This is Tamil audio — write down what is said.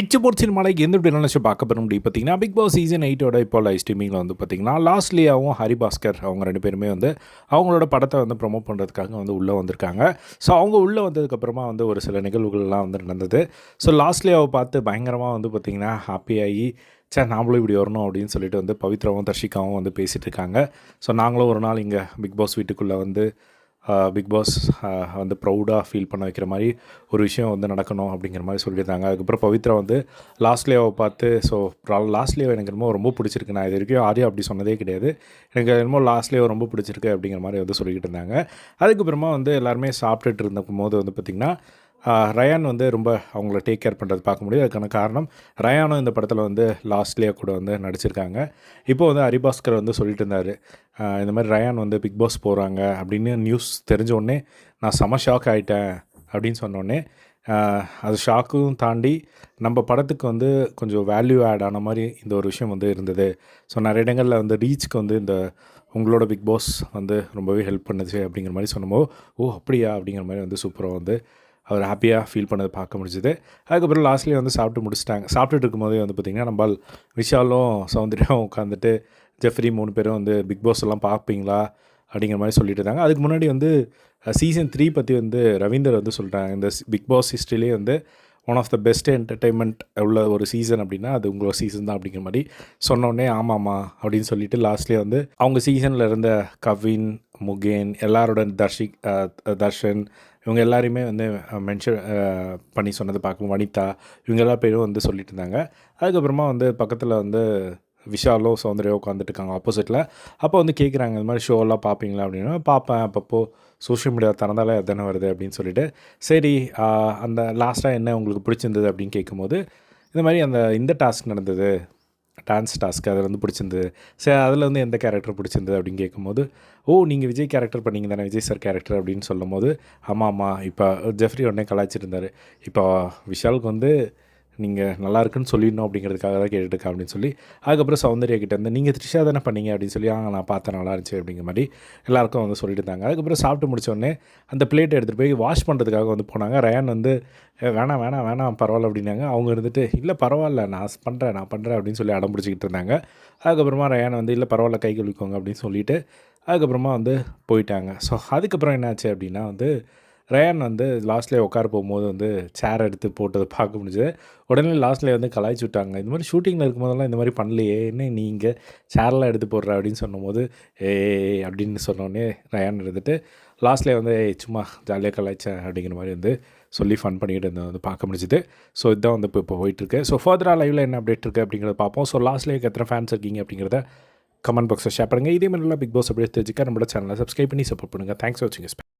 எச்சு போர்ட் சினிமாவில் எந்த எப்படி நினச்சி பார்க்க போகிற முடியும் பார்த்தீங்கன்னா பிக் பாஸ் சீசன் எயிட்டோட இப்போ லைவ் ஸ்ட்ரீமிங்கில் வந்து பார்த்தீங்கன்னா லாஸ்ட்லியாவும் ஹரிபாஸ்கர் அவங்க ரெண்டு பேருமே வந்து அவங்களோட படத்தை வந்து ப்ரொமோட் பண்ணுறதுக்காக வந்து உள்ளே வந்திருக்காங்க. ஸோ அவங்க உள்ளே வந்ததுக்கப்புறமா வந்து ஒரு சில நிகழ்வுகள்லாம் வந்து நடந்தது. ஸோ லாஸ்ட்லியாவை பார்த்து பயங்கரமாக வந்து பார்த்திங்கன்னா ஹாப்பியாகி சார் நாமளும் இப்படி வரணும் அப்படின்னு சொல்லிட்டு வந்து பவித்ராவும் தர்ஷிகாவும் வந்து பேசிகிட்டு இருக்காங்க. ஸோ நாங்களும் ஒரு நாள் இங்கே பிக் பாஸ் வீட்டுக்குள்ளே வந்து பிக் பாஸ் வந்து ப்ரௌடாக ஃபீல் பண்ண வைக்கிற மாதிரி ஒரு விஷயம் வந்து நடக்கணும் அப்படிங்கிற மாதிரி சொல்லியிருந்தாங்க. அதுக்கப்புறம் பவித்ரா வந்து லாஸ்ட்லேயாவை பார்த்து ஸோ லாஸ்ட்லேயோ எனக்கு என்னமோ ரொம்ப பிடிச்சிருக்கு. நான் இது வரைக்கும் ஆரியா அப்படி சொன்னதே கிடையாது. எனக்கு என்னமோ லாஸ்ட்லேயோ ரொம்ப பிடிச்சிருக்கு அப்படிங்கிற மாதிரி வந்து சொல்லிக்கிட்டு இருந்தாங்க. அதுக்கப்புறமா வந்து எல்லாருமே சாப்பிட்டுட்டு இருந்த போது வந்து பார்த்திங்கன்னா ரயான் வந்து ரொம்ப அவங்கள டேக் கேர் பண்ணுறது பார்க்க முடியும். அதுக்கான காரணம் ரயானும் இந்த படத்தில் வந்து லாஸ்ட்லேயே கூட வந்து நடிச்சிருக்காங்க. இப்போ வந்து ஹரிபாஸ்கர் வந்து சொல்லிட்டு இருந்தார் இந்த மாதிரி ரயான் வந்து பிக் பாஸ் போகிறாங்க அப்படின்னு நியூஸ் தெரிஞ்ச உடனே நான் செம ஷாக் ஆகிட்டேன் அப்படின்னு சொன்னோடனே அது ஷாக்கும் தாண்டி நம்ம படத்துக்கு வந்து கொஞ்சம் வேல்யூ ஆட் ஆன மாதிரி இந்த ஒரு விஷயம் வந்து இருந்தது. ஸோ நிறைய இடங்களில் வந்து ரீச்சுக்கு வந்து இந்த உங்களோட பிக் பாஸ் வந்து ரொம்பவே ஹெல்ப் பண்ணுச்சு அப்படிங்கிற மாதிரி சொன்னபோது ஓ அப்படியா? அப்படிங்கிற மாதிரி வந்து சூப்பராக வந்து அவர் ஹாப்பியாக ஃபீல் பண்ணதை பார்க்க முடிஞ்சுது. அதுக்கப்புறம் லாஸ்ட்லேயே வந்து சாப்பிட்டு முடிச்சிட்டாங்க. சாப்பிட்டுட்டு இருக்கும்போதே வந்து பார்த்திங்கன்னா நம்மால் விஷாலும் சௌந்தர்யம் உட்காந்துட்டு ஜெஃப்ரி மூணு பேரும் வந்து பிக் பாஸ் எல்லாம் பார்ப்பீங்களா? அப்படிங்கிற மாதிரி சொல்லிட்டு இருந்தாங்க. அதுக்கு முன்னாடி வந்து சீசன் த்ரீ பற்றி வந்து ரவீந்தர் வந்து சொல்கிறாங்க இந்த பிக் பாஸ் ஹிஸ்ட்ரிலேயே வந்து one of the best entertainment உள்ள ஒரு சீசன் அப்படின்னா அது உங்களோட சீசன் தான் அப்படிங்கிற மாதிரி சொன்னோடனே ஆமாம்மா அப்படின்னு சொல்லிட்டு லாஸ்ட்லேயே வந்து அவங்க சீசனில் இருந்த கவின் முகேன் எல்லாரோட தர்ஷிக் தர்ஷன் இவங்க எல்லாரையுமே வந்து மென்ஷன் பண்ணி சொன்னது பார்க்கும். வனிதா இவங்க எல்லா பேரும் வந்து சொல்லிட்டு இருந்தாங்க. அதுக்கப்புறமா வந்து பக்கத்தில் வந்து விஷாலோ சௌந்தர்யோ உட்காந்துட்ருக்காங்க ஆப்போசிட்டில் அப்போ வந்து கேட்குறாங்க இந்த மாதிரி ஷோலாம் பார்ப்பீங்களா? அப்படின்னா. பார்ப்பேன். அப்பப்போ சோஷியல் மீடியா திறந்தாலே அதுதானே வருது அப்படின்னு சொல்லிட்டு. சரி அந்த லாஸ்ட்டாக என்ன உங்களுக்கு பிடிச்சிருந்தது அப்படின்னு கேட்கும்போது இந்த மாதிரி அந்த இந்த டாஸ்க் நடந்தது. டான்ஸ் டாஸ்க் அதில் வந்து பிடிச்சிருந்தது. சரி அதில் வந்து எந்த கேரக்டர் பிடிச்சிருந்தது அப்படின்னு கேட்கும்போது ஓ நீங்கள் விஜய் கேரக்டர் பண்ணிங்க தானே விஜய் சார் கேரக்டர் அப்படின்னு சொல்லும் போது ஆமாம் ஆமாம் இப்போ ஜெஃப்ரி உடனே கலாய்ச்சிருந்தார் இப்போ விஷாலுக்கு வந்து நீங்கள் நல்லா இருக்குன்னு சொல்லிடணும் அப்படிங்கிறதுக்காக தான் கேட்டுருக்கேன் அப்படின்னு சொல்லி அதுக்கப்புறம் சௌந்தர்யா கிட்ட நீங்கள் த்ரிஷா தானே பண்ணீங்க? அப்படின்னு சொல்லி ஆ நான் பார்த்தேன் நல்லா இருந்துச்சு அப்படிங்கிற மாதிரி எல்லாருக்கும் வந்து சொல்லிட்டு இருந்தாங்க. அதுக்கப்புறம் சாப்பிட்டு முடிச்சோடனே அந்த பிளேட்டை எடுத்துகிட்டு போய் வாஷ் பண்ணுறதுக்காக வந்து போனாங்க. ரயான் வந்து வேணாம் வேணாம் வேணாம் பரவாயில்ல அப்படின்னாங்க. அவங்க இருந்துட்டு இல்லை பரவாயில்ல நான் பண்ணுறேன் நான் பண்ணுறேன் அப்படின்னு சொல்லி அடம் பிடிச்சிக்கிட்டு இருந்தாங்க. அதுக்கப்புறமா ரயான் வந்து இல்லை பரவாயில்ல கை கழுவிக்கோங்க அப்படின்னு சொல்லிவிட்டு அதுக்கப்புறமா வந்து போயிட்டாங்க. ஸோ அதுக்கப்புறம் என்னாச்சு அப்படின்னா வந்து ரயான் வந்து லாஸ்ட்லேயே உட்கார போகும்போது வந்து சேர் எடுத்து போட்டதை பார்க்க முடிஞ்சது. உடனே லாஸ்ட்லேயே வந்து கலாய்ச்சி விட்டாங்க. இந்த மாதிரி ஷூட்டிங்கில் இருக்கும்போதெல்லாம் இந்த மாதிரி பண்ணலையே என்ன நீங்கள் சேர்லாம் எடுத்து போடுற அப்படின்னு சொன்னபோது ஏ அப்படின்னு சொன்னோடனே ரயான் இருந்துட்டு லாஸ்ட்லேயே வந்து ஏய் சும்மா ஜாலியாக கலாய்ச்சேன் அப்படிங்கிற மாதிரி வந்து சொல்லி ஃபன் பண்ணிக்கிட்டு இருந்தது வந்து பார்க்க முடிஞ்சுது. ஸோ இதுதான் வந்து இப்போ இப்போ போயிட்டுருக்கு. ஸோ ஃபர்தராக லைவில் என்ன அப்டேட் இருக்குது அப்படிங்கிறத பார்ப்போம். ஸோ லாஸ்ட்லேயே எத்தனை ஃபேன்ஸ் இருக்கீங்க அப்படிங்கிறத கமெண்ட் பாக்ஸில் ஷேர் பண்ணுங்கள் இதே மாதிரிலாம் பிக் பாஸ் அப்படியே தெரிஞ்சுக்க நம்மளோட சேனலை சப்ஸ்கிரைப் பண்ணி சப்போர்ட் பண்ணுங்கள் தேங்க்ஸ் ஃபார் வாட்சிங்